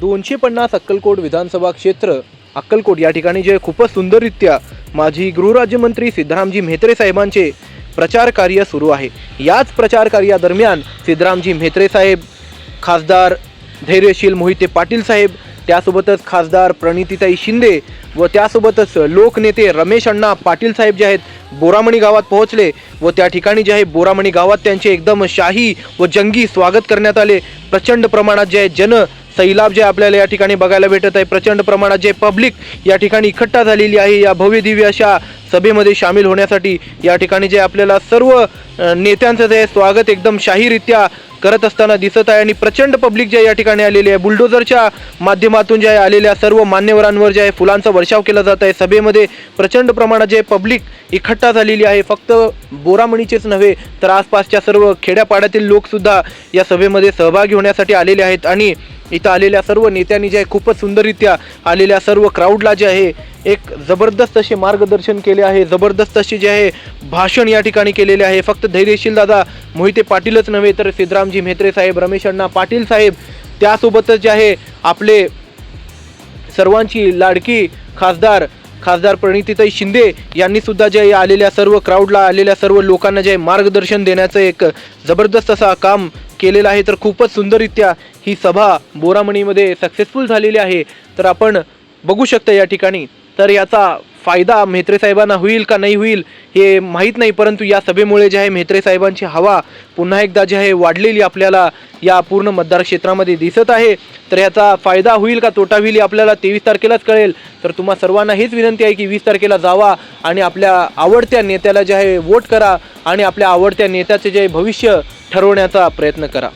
दोनशे पन्नास अक्कलकोट विधानसभा क्षेत्र अक्कलकोट या ठिकाणी जे खूपच सुंदररित्या माजी गृहराज्यमंत्री सिद्धरामजी म्हेत्रे साहेबांचे प्रचार कार्य सुरू आहे. याच प्रचार कार्यादरम्यान सिद्धरामजी म्हेत्रे साहेब खासदार धैर्यशील मोहिते पाटील साहेब त्यासोबतच खासदार प्रणितीताई शिंदे व त्यासोबतच लोकनेते रमेश अण्णा पाटील साहेब जे आहेत बोरामणी गावात पोहोचले व त्या ठिकाणी जे आहे बोरामणी गावात त्यांचे एकदम शाही व जंगी स्वागत करण्यात आले. प्रचंड प्रमाणात जे आहे जन सैलाब जे आपल्याला या ठिकाणी बघायला भेटत आहे प्रचंड प्रमाणात जे पब्लिक या ठिकाणी इकट्ठा झालेली आहे या भव्य दिव्य अशा सभेमध्ये सामील होण्यासाठी या ठिकाणी जे आपल्याला सर्व नेत्यांचं जे स्वागत एकदम शाहीरित्या करत असताना दिसत आहे आणि प्रचंड पब्लिक जे या ठिकाणी आलेली आहे बुलडोझरच्या माध्यमातून जे आहे आलेल्या सर्व मान्यवरांवर जे आहे फुलांचा वर्षाव केला जात आहे. सभेमध्ये प्रचंड प्रमाणात जे पब्लिक इकट्ठा झालेली आहे. फक्त बोरामणीचेच नव्हे तर आसपासच्या सर्व खेड्यापाड्यातील लोकसुद्धा या सभेमध्ये सहभागी होण्यासाठी आलेले आहेत. आणि इथं आलेल्या सर्व नेत्यांनी जे आहे खूपच सुंदररित्या आलेल्या सर्व क्राऊडला जे आहे एक जबरदस्त असे मार्गदर्शन केले आहे. जबरदस्त असे जे आहे भाषण या ठिकाणी केलेले आहे. फक्त धैर्यशील दादा मोहिते पाटीलच नव्हे तर सिद्धरामजी म्हेत्रे साहेब रमेश अण्णा पाटील साहेब त्यासोबतच जे आहे आपले सर्वांची लाडकी खासदार खासदार प्रणितीताई शिंदे यांनी सुद्धा जे या आलेल्या सर्व क्राऊडला आलेल्या सर्व लोकांना जे मार्गदर्शन देण्याचं एक जबरदस्त असा काम केलेलं आहे. तर खूपच सुंदररित्या ही सभा बोरामणीमध्ये सक्सेसफुल झालेली आहे. तर आपण बघू शकता या ठिकाणी. तर याचा फायदा म्हेत्रे साहेबांना होईल का नाही होईल हे माहीत नाही परंतु या सभेमुळे जे आहे म्हेत्रे साहेबांची हवा पुन्हा एकदा जे आहे वाढलेली आपल्याला या पूर्ण मतदार क्षेत्रामध्ये दिसत आहे. तर याचा फायदा होईल का तोटा होईल आपल्याला तेवीस तारखेलाच कळेल. तर तुम्हा सर्वांना हीच विनंती आहे की वीस तारखेला जावा आणि आपल्या आवडत्या नेत्याला जे आहे वोट करा आणि आपल्या आवडत्या नेत्याचे जे भविष्य ठरवण्याचा प्रयत्न करा.